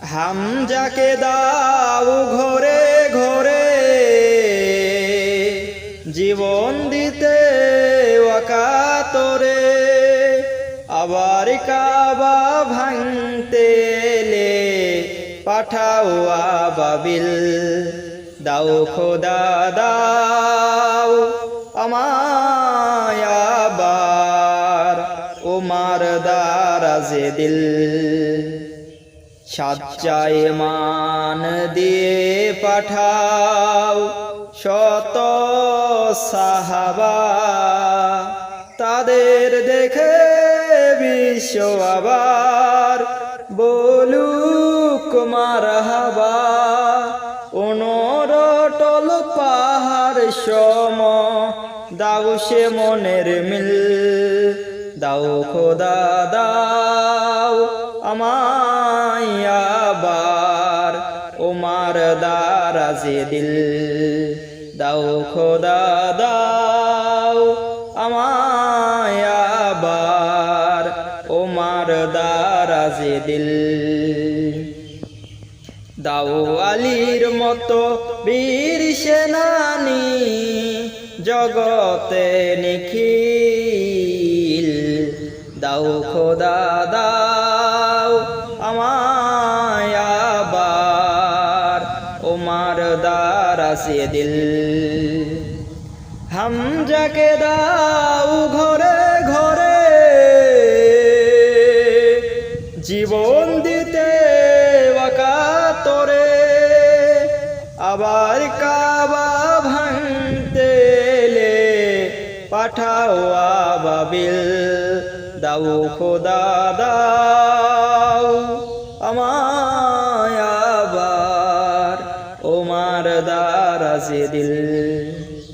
হামজাকে দাও ঘরে ঘরে। জীবন দিতে ওয়াকাতরে আবার কাবা ভাঙতে এলে পাঠাও আবাবিল। দাও খোদা, দাও আমায় আবার ওমার দারাজে দিল সাচ্চায় মান দিয়ে পাঠাও শত সাহাবা। তাদের দেখে বিশ্ব আবার বলুক মারহাবা। অনরটল পাহাড় সম, দাও সে মনের মিল, দাও খোদা, দাও আমায় আবার ওমার দারাজে দিল। দাও খোদা, দাও আমায় আবার ওমার দারাজে দিল। দাও আলীর মতো বীর সেনানি জগতে নিখিল। দাও খোদা, দাও ওমার দারাসে দিল হামজাকে দাও ঘরে ঘরে। জীবন দিতে ওয়াকাতরে। আবার কাবা ভাঙতে পাঠাও আবাবিল। দাও খোদা, দাও আবার ওমার দারাজে দিল।